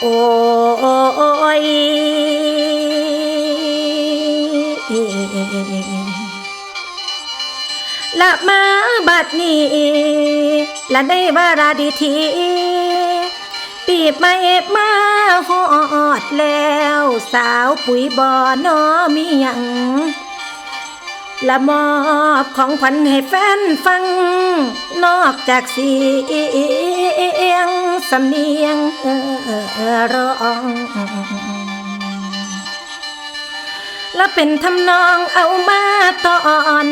โอยละมาบัดนี้ละได้วาราดีทีปีบไม่มาหอดแล้ว สาวปุ๋ยบ่อนอมีหยังละมอบของขวัญให้แฟนฟัง นอกจากสี งสำเนียงเออร้องและเป็นทำนองเอามาตอน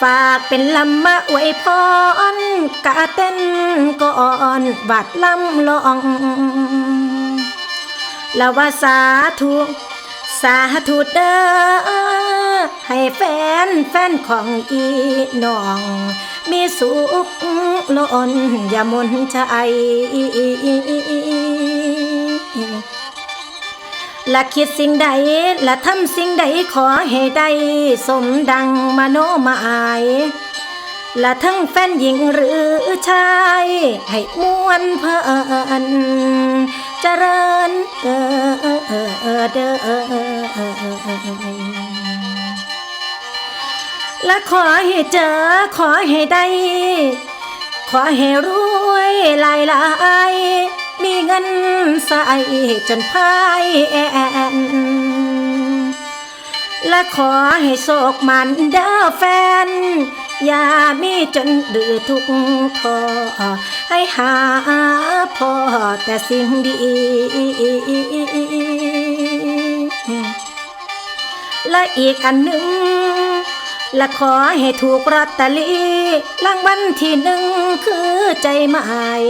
ฝากเป็นลำมาอวยพรกะเต้นก่อนบัดลำลองและว่าสาธุสาธุเด้อให้แฟนแฟนของอีน้อง มีสุขล้นอย่ามนใจละคิดสิ่งใดละทำสิ่งใดขอให้ได้สมดังมโนหมายละทั้งแฟนหญิงหรือชาย ให้มวนเพลินเจริญเออเออเออเออเด้อ และขอให้เจอขอให้ได้ ขอให้รวยหลายหลายมีเงินใส่จนพายแอนและขอให้โศกมันเด้อแฟน อย่ามีจนหรือทุกข์ทอให้หาพอแต่สิ่งดี และอีกอันหนึ่ง และขอให้ถูกรอตเตอรี่รางวัลที่หนึ่งคือใจหมาย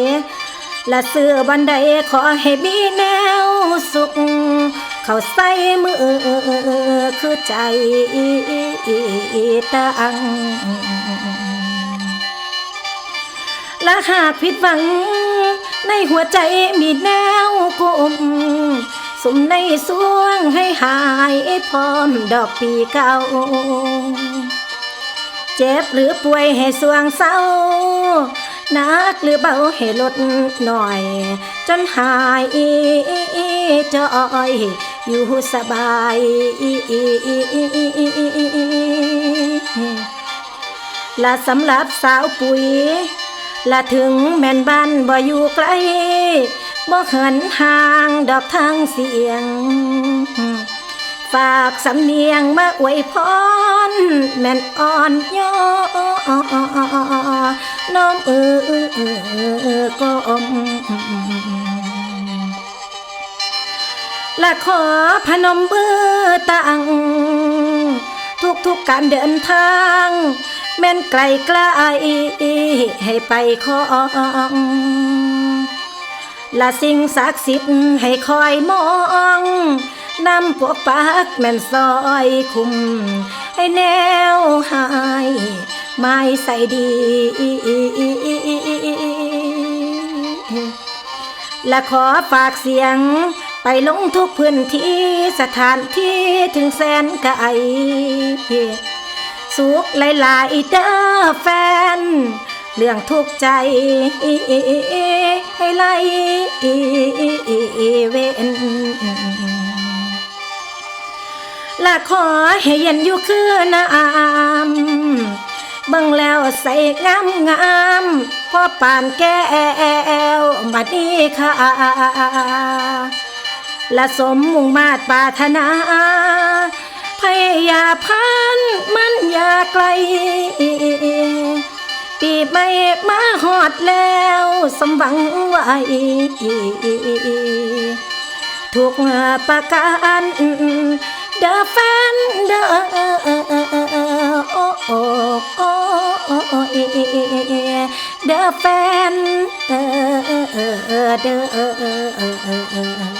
และเสื้อบันไดขอให้มีแนวสุข เขาใส่มือคือใจตั้งและหากผิดหวัง ในหัวใจมีแนวกุมสุมในสวงให้หายพร้อมดอกปีเก่า เจ็บหรือป่วยให้สวงเศร้านักหรือเบาให้ลดหน่อย จนหายจอยอยู่สบาย และสำหรับสาวปุ๋ย และถึงแม่นบ้านบ่อยู่ไกลบ่เหินห่างดอกทางเสียง ฝากสำเนียงมาอวยพรแม่นอ่อนย่อน้อมเออก็อมและขอพนมมือตั้งทุกทุกการเดินทาง แม่นไกลไกลให้ไปของและสิ่งศักดิ์สิทธิ์ให้คอยมอง นำพวกปักแม่นซอยคุม ให้แนวหายไม่ใส่ดี และขอฝากเสียงไปลงทุกพื้นที่สถานที่ถึงแสนไกลสุขหลายๆเด้อแฟน เรื่องทุกใจให้ไล่เว้น ละขอให้เย็นอยู่คือน้ำบิ่งแล้วใส่งามงามพ่อปานแก้วบัดนี้ค่ะละสมมุ่งมาตรปารถนาพยายาพันมันอย่าไกล ปีไม่มาหอดแล้วสมหวังไว้ทุกประการ เด้อแฟนเด้อโอ้โอ้โอ้โอ้เด้อแฟนเด้อ